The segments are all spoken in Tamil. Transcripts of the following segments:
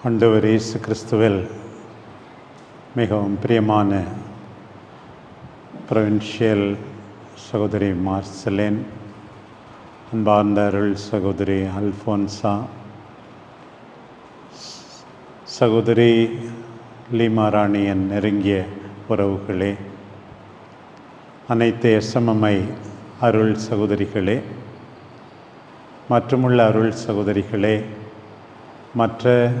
ஆண்டவர் இயேசு கிறிஸ்துவில் மிகவும் பிரியமான ப்ரொவின்ஷியல் சகோதரி மார்சலேன் அன்பார்ந்த அருள் சகோதரி அல்ஃபோன்சா சகோதரி லீமா ராணியன் நெருங்கிய உறவுகளே அனைத்து எஸ்எம்எம்ஐ அருள் சகோதரிகளே மற்றுமுள்ள அருள் சகோதரிகளே மற்ற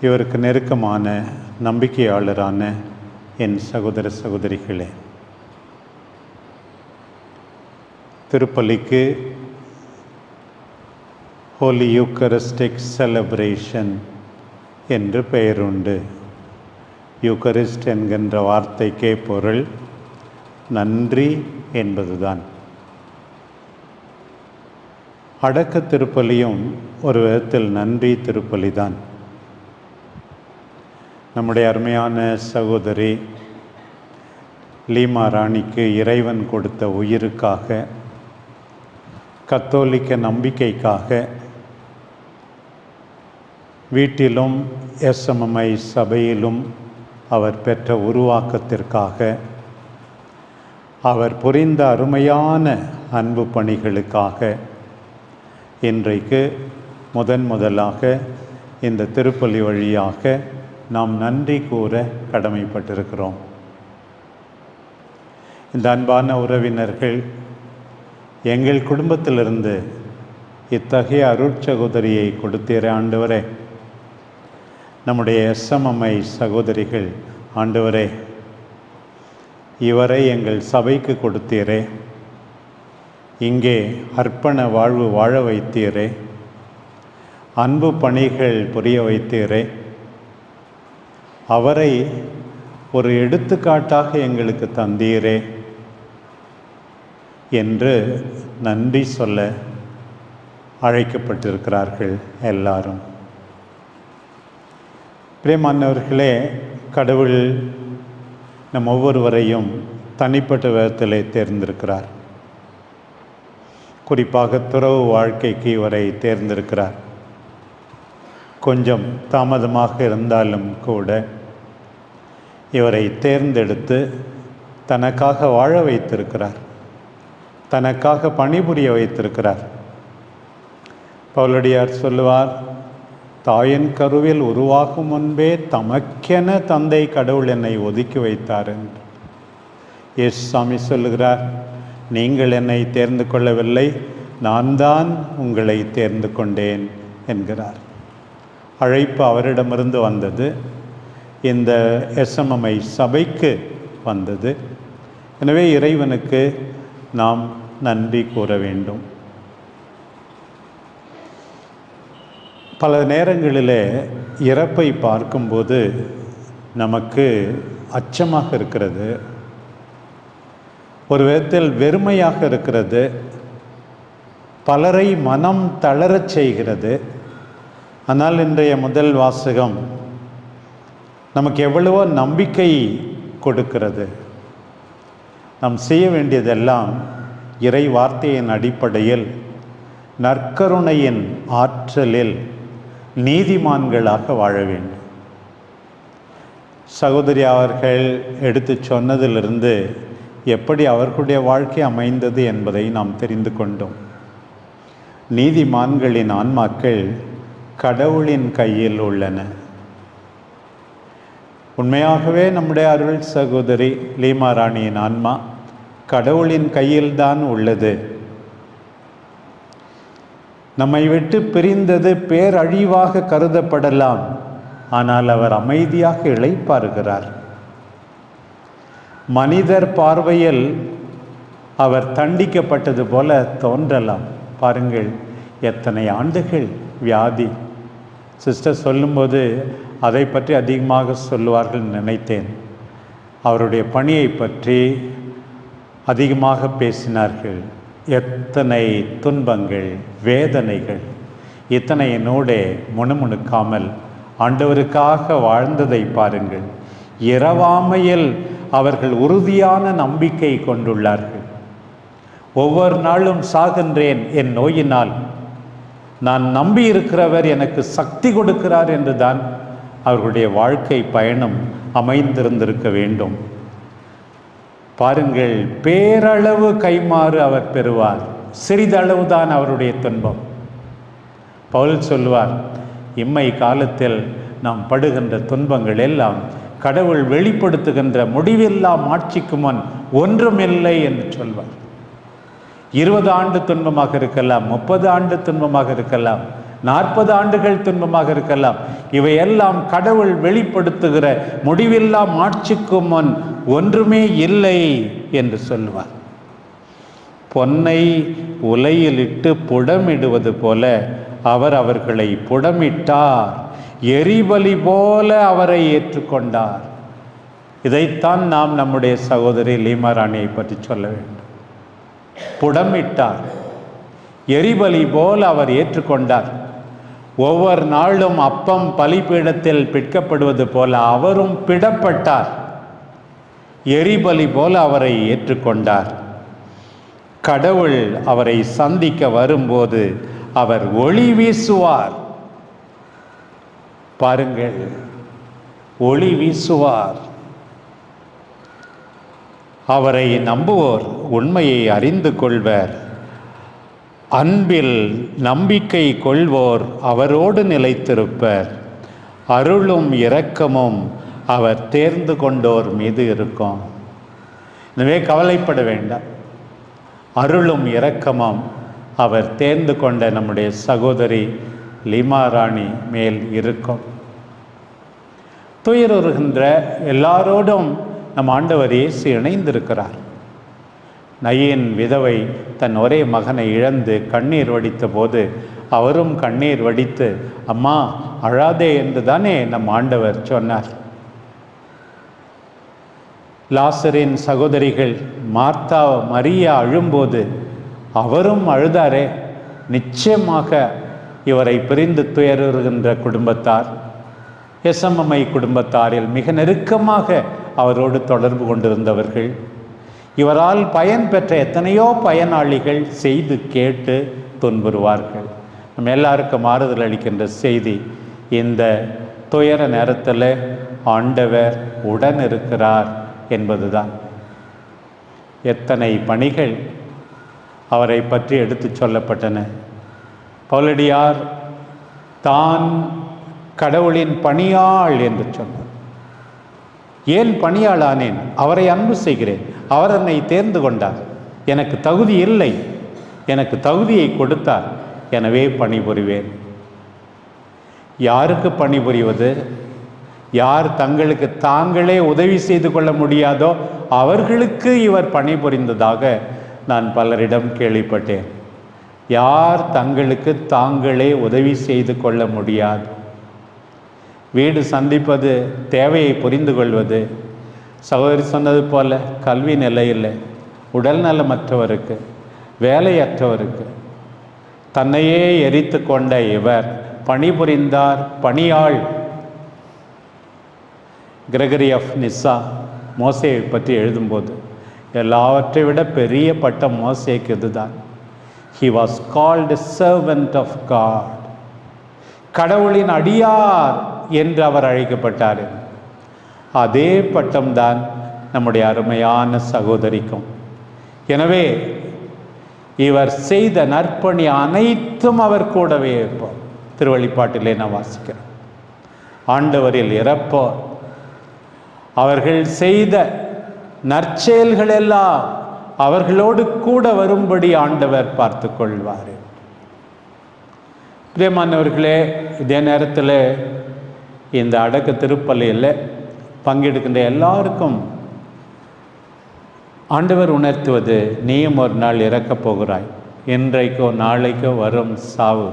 இவருக்கு நெருக்கமான நம்பிக்கையாளரான என் சகோதர சகோதரிகளே திருப்பலிக்கு ஹோலி யூக்கரிஸ்டிக் செலப்ரேஷன் என்று பெயருண்டு. யூக்கரிஸ்ட் என்கின்ற வார்த்தைக்கே பொருள் நன்றி என்பதுதான். அடக்க திருப்பலியும் ஒரு விதத்தில் நன்றி திருப்பலி தான் நம்முடைய அருமையான சகோதரி லீமா ராணிக்கு இறைவன் கொடுத்த உயிருக்காக கத்தோலிக்க நம்பிக்கைக்காக வீட்டிலும் எஸ்எம்எம்ஐ சபையிலும் அவர் பெற்ற உருவாக்கத்திற்காக அவர் புரிந்த அருமையான அன்பு பணிகளுக்காக இன்றைக்கு முதன் முதலாக இந்த திருப்பலி வழியாக நாம் நன்றி கூற கடமைப்பட்டிருக்கிறோம். இந்த அன்பான உறவினர்கள் எங்கள் குடும்பத்திலிருந்து இத்தகைய அருட்சகோதரியை கொடுத்தீர ஆண்டவரே. நம்முடைய எஸ்எம்எம்ஐ சகோதரிகள் ஆண்டவரே இவரை எங்கள் சபைக்கு கொடுத்தீரே. இங்கே அர்ப்பண வாழ்வு வாழ வைத்தீரே. அன்பு பணிகள் புரிய வைத்தீரே. அவரை ஒரு எடுத்துக்காட்டாக எங்களுக்கு தந்தீரே என்று நன்றி சொல்ல அழைக்கப்பட்டிருக்கிறார்கள் எல்லாரும். பிரியமானவர்களே கடவுள் நம் ஒவ்வொருவரையும் தனிப்பட்ட விதத்திலே தேர்ந்திருக்கிறார். குறிப்பாக துறவு வாழ்க்கைக்கு இவரை தேர்ந்தெடுக்கிறார் கொஞ்சம் தாமதமாக இருந்தாலும் கூட இவரை தேர்ந்தெடுத்து தனக்காக வாழ வைத்திருக்கிறார். தனக்காக பணிபுரிய வைத்திருக்கிறார். பவுலடியார் சொல்லுவார் தாயின் கருவில் உருவாகும் முன்பே தமக்கென தந்தை கடவுள் என்னை ஒதுக்கி வைத்தார் என்று. எஸ் சாமி சொல்லுகிறார் நீங்கள் என்னை தேர்ந்து கொள்ளவில்லை நான் தான் உங்களை தேர்ந்து கொண்டேன் என்கிறார். அழைப்பு அவரிடமிருந்து வந்தது. இந்த எஸ்எம்எம்ஐ சபைக்கு வந்தது. எனவே இறைவனுக்கு நாம் நன்றி கூற வேண்டும். பல நேரங்களில் இறப்பை பார்க்கும்போது நமக்கு அச்சமாக இருக்கிறது. ஒரு விதத்தில் வெறுமையாக இருக்கிறது. பலரை மனம் தளரச் செய்கிறது. ஆனால் இன்றைய முதல் வாசகம் நமக்கு எவ்வளவோ நம்பிக்கை கொடுக்கிறது. நாம் செய்ய வேண்டியதெல்லாம் இறை வார்த்தையின் அடிப்படையில் நற்கருணையின் ஆற்றலில் நீதிமான்களாக வாழ வேண்டும். சகோதரி அவர்கள் எடுத்து சொன்னதிலிருந்து எப்படி அவர்களுடைய வாழ்க்கை அமைந்தது என்பதை நாம் தெரிந்து கொண்டோம். நீதிமான்களின் ஆன்மாக்கள் கடவுளின் கையில் உள்ளன. உண்மையாகவே நம்முடைய அருள் சகோதரி லீமா ராணியின் ஆன்மா கடவுளின் கையில்தான் உள்ளது. நம்மை விட்டு பிரிந்தது பேரழிவாக கருதப்படலாம். ஆனால் அவர் அமைதியாக இழைப்பாருகிறார். மனிதர் பார்வையில் அவர் தண்டிக்கப்பட்டது போல தோன்றலாம். பாருங்கள் எத்தனை ஆண்டுகள் வியாதி சிஸ்டர் சொல்லும்போது அதை பற்றி அதிகமாக சொல்லுவார்கள் நினைத்தேன். அவருடைய பணியை பற்றி அதிகமாக பேசினார்கள். எத்தனை துன்பங்கள் வேதனைகள் இத்தனையினோடே முணுமுணுக்காமல் ஆண்டவருக்காக வாழ்ந்ததை பாருங்கள். இரவாமையில் அவர்கள் உறுதியான நம்பிக்கை கொண்டுள்ளார்கள். ஒவ்வொரு நாளும் சாகின்றேன் என் நோயினால். நான் நம்பி இருக்கிறவர் எனக்கு சக்தி கொடுக்கிறார் என்று தான் அவர்களுடைய வாழ்க்கை பயணம் அமைந்திருந்திருக்க வேண்டும். பாருங்கள் பேரளவு கைமாறு அவர் பெறுவார். சிறிதளவு தான் அவருடைய துன்பம். பவுல் சொல்வார் இம்மை காலத்தில் நாம் படுகின்ற துன்பங்கள் எல்லாம் கடவுள் வெளிப்படுத்துகின்ற முடிவில்லா மாட்சிக்கு முன் ஒன்றுமில்லை என்று சொல்வார். இருபது ஆண்டு துன்பமாக இருக்கலாம் முப்பது ஆண்டு துன்பமாக இருக்கலாம் நாற்பது ஆண்டுகள் துன்பமாக இருக்கலாம். இவையெல்லாம் கடவுள் வெளிப்படுத்துகிற முடிவில்லா மாட்சிக்கு முன் ஒன்றுமே இல்லை என்று சொல்லுவார். பொன்னை உலையிலிட்டு புடமிடுவது போல அவர் அவர்களை புடமிட்டார். எரிபலி போல அவரை ஏற்றுக்கொண்டார். இதைத்தான் நாம் நம்முடைய சகோதரி லீமாராணியை பற்றி சொல்ல வேண்டும். புடமிட்டார். எரிபலி போல் அவர் ஏற்றுக்கொண்டார். ஒவ்வொரு நாளும் அப்பம் பலிபீடத்தில் பிற்கப்படுவது போல அவரும் பிடப்பட்டார். எரிபலி போல அவரை ஏற்றுக்கொண்டார். கடவுள் அவரை சந்திக்க வரும்போது அவர் ஒளி வீசுவார். பாருங்கள் ஒளி வீசுவார். அவரை நம்புவோர் உண்மையை அறிந்து கொள்வர். அன்பில் நம்பிக்கை கொள்வோர் அவரோடு நிலைத்திருப்பர். அருளும் இரக்கமும் அவர் தேர்ந்து கொண்டோர் மீது இருக்கும். எனவே கவலைப்பட வேண்டாம். அருளும் இரக்கமும் அவர் தேர்ந்து கொண்ட நம்முடைய சகோதரி லீமா ராணி மேல் இருக்கும். துயருகின்ற எல்லாரோடும் நம் ஆண்டவர் இயேசு இணைந்திருக்கிறார். நயின் விதவை தன் ஒரே மகனை இழந்து கண்ணீர் வடித்த போது அவரும் கண்ணீர் வடித்து அம்மா அழாதே என்று தானே நம் ஆண்டவர் சொன்னார். லாசரின் சகோதரிகள் மார்த்தா மரியா அழும்போது அவரும் அழுதாரே. நிச்சயமாக இவரை பிரிந்து துயருகின்ற குடும்பத்தார் எஸ்எம்எம்ஐ குடும்பத்தாரில் மிக நெருக்கமாக அவரோடு தொடர்பு கொண்டிருந்தவர்கள். இவரால் பயன் பெற்ற எத்தனையோ பயனாளிகள் செய்து கேட்டு துன்புறுவார்கள். நம்ம எல்லாருக்கும் ஆறுதல் அளிக்கின்ற செய்தி இந்த துயர நேரத்தில் ஆண்டவர் உடன் இருக்கிறார் என்பதுதான். எத்தனை பணிகள் அவரை பற்றி எடுத்துச் சொல்லப்பட்டன. பவுலடியார் தான் கடவுளின் பணியாள் என்று சொன்னார். ஏன் பணியாளானேன்? அவரை அன்பு செய்கிறேன். அவர் என்னை தேர்ந்து கொண்டார். எனக்கு தகுதி இல்லை. எனக்கு தகுதியை கொடுத்தார். எனவே பணிபுரிவேன். யாருக்கு பணிபுரிவது? யார் தங்களுக்கு தாங்களே உதவி செய்து கொள்ள முடியாதோ அவர்களுக்கு இவர் பணிபுரிந்ததாக நான் பலரிடம் கேள்விப்பட்டேன். யார் தங்களுக்கு தாங்களே உதவி செய்து கொள்ள முடியாது? வீடு சந்திப்பது தேவையை புரிந்து கொள்வது சகோதரி சொன்னது போல கல்வி நிலையில் உடல் நலமற்றவருக்கு வேலையற்றவருக்கு. தன்னையே எரித்து கொண்ட இவர் பணிபுரிந்தார் பணியாள். கிரகரி ஆஃப் நிஸ்ஸா மோசையை பற்றி எழுதும்போது எல்லாவற்றை விட பெரிய பட்டம் மோசைக்கு இதுதான். He was called servant of God கடவுளின் அடியார். என்று அவர் அழைக்கப்பட்டார். அதே பட்டம்தான் நம்முடைய அருமையான சகோதரிக்கும். எனவே இவர் செய்த நற்பணி அனைத்தும் அவர் கூடவே இருப்போம் திருவழிப்பாட்டிலே நான் வாசிக்கிறேன். ஆண்டவரில் இறப்போர். அவர்கள் செய்த நற்செயல்கள் எல்லாம் அவர்களோடு கூட வரும்படி ஆண்டவர் பார்த்து கொள்வார். பிரியமானவர்களே இதே நேரத்தில் இந்த அடக்க திருப்பலியில் பங்கெடுக்கின்ற எல்லாருக்கும் ஆண்டவர் உணர்த்துவது நீயும் ஒரு நாள் இறக்கப் போகிறாய். இன்றைக்கோ நாளைக்கோ வரும் சாவு.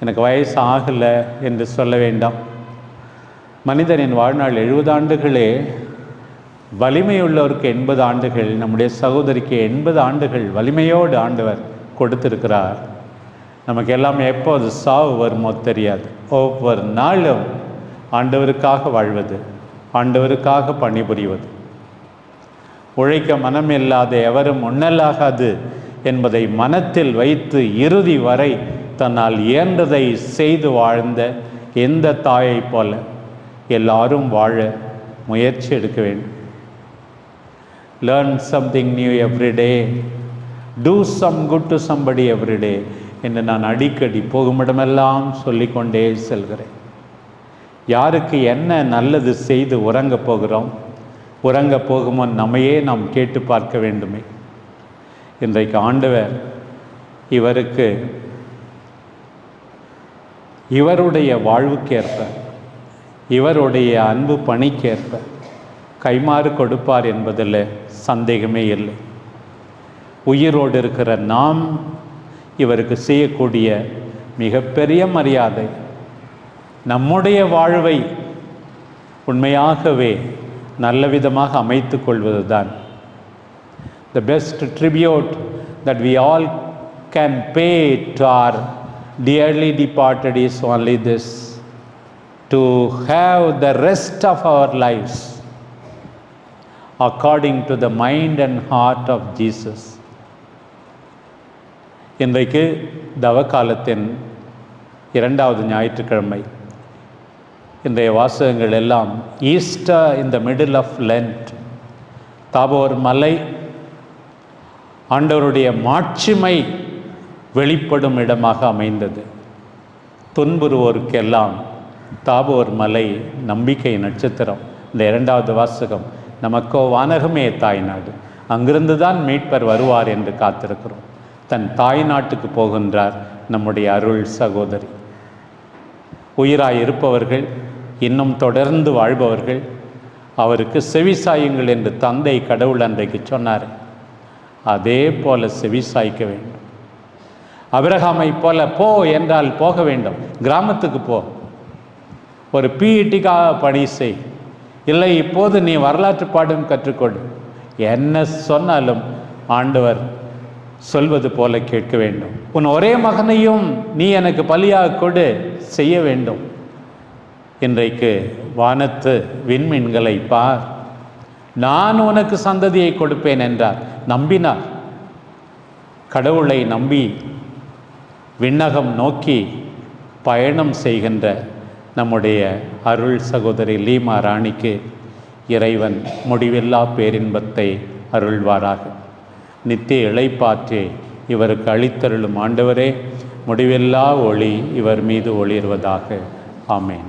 எனக்கு வயசு ஆகலை என்று சொல்ல வேண்டாம். மனிதனின் வாழ்நாள் எழுபது ஆண்டுகளே வலிமையுள்ளவருக்கு எண்பது ஆண்டுகள் நம்முடைய சகோதரிக்கு எண்பது ஆண்டுகள் வலிமையோடு ஆண்டவர் கொடுத்திருக்கிறார். நமக்கு எல்லாம் எப்போது சாவு வருமோ தெரியாது. ஒவ்வொரு நாளும் ஆண்டவருக்காக வாழ்வது ஆண்டவருக்காக பணிபுரிவது. உழைக்க மனம் இல்லாத எவரும் உண்ணலாகாது என்பதை மனத்தில் வைத்து இறுதி வரை தன்னால் இயன்றதை செய்து வாழ்ந்த எந்த தாயை போல எல்லாரும் வாழ முயற்சி எடுக்க வேண்டும். Learn something new everyday do some good to somebody everyday என்று நான் அடிக்கடி போகுமிடமெல்லாம் சொல்லிக்கொண்டே செல்கிறேன். யாருக்கு என்ன நல்லது செய்து உறங்க போகிறோம் உறங்க போகுமோ நம்மையே நாம் கேட்டு பார்க்க வேண்டுமே. இன்றைக்கு ஆண்டவர் இவருக்கு இவருடைய வாழ்வுக்கேற்ப இவருடைய அன்பு பணிக்கேற்ப கைமாறு கொடுப்பார் என்பதில் சந்தேகமே இல்லை. உயிரோடு இருக்கிற நாம் இவருக்கு செய்யக்கூடிய மிகப்பெரிய மரியாதை. நம்முடைய வாழ்வை உண்மையாகவே நல்ல விதமாக அமைத்து கொள்வது தான் the best tribute that we all can pay to our dearly departed is only this to have the rest of our lives according to the mind and heart of Jesus இன்றைக்கு தவக்காலத்தின் இரண்டாவது ஞாயிற்றுக்கிழமை. இன்றைய வாசகங்கள் எல்லாம் Easter in the middle of Lent. Tabor மலை ஆண்டவருடைய மாட்சிமை வெளிப்படும் இடமாக அமைந்தது. துன்புறுவோருக்கெல்லாம் தாபோர் மலை நம்பிக்கை நட்சத்திரம். இந்த இரண்டாவது வாசகம் நமக்கோ வானகமே தாய் நாடு. அங்கிருந்து தான் மீட்பர் வருவார் என்று காத்திருக்கிறோம். தன் தாய் நாட்டுக்கு போகின்றார் நம்முடைய அருள் சகோதரி. உயிராய் இருப்பவர்கள் இன்னும் தொடர்ந்து வாழ்பவர்கள் அவருக்கு செவிசாயுங்கள் என்று தந்தை கடவுள் அன்றைக்கு சொன்னார். அதே போல செவிசாய்க்க வேண்டும். அபிரகாமை போல போ என்றால் போக வேண்டும். கிராமத்துக்கு போ. ஒரு பிஇடிக்காக பணி செய். இல்லை இப்போது நீ வரலாற்று பாடம் கற்றுக்கொள் என்ன சொன்னாலும் ஆண்டவர் சொல்வது போல கேட்க வேண்டும். உன் ஒரே மகனையும் நீ எனக்கு பலியாக கொடு செய்ய வேண்டும். இன்றைக்கு வானத்து விண்மீன்களை பார். நான் உனக்கு சந்ததியை கொடுப்பேன் என்றார். நம்பினார். கடவுளை நம்பி விண்ணகம் நோக்கி பயணம் செய்கின்ற நம்முடைய அருள் சகோதரி லீமா ராணிக்கு இறைவன் முடிவில்லா பேரின்பத்தை அருள்வாராக. நித்திய இழைப்பாற்றி இவருக்கு அளித்தருளும் ஆண்டவரே முடிவில்லா ஒளி இவர் மீது ஒளிர்வதாக. ஆமேன்.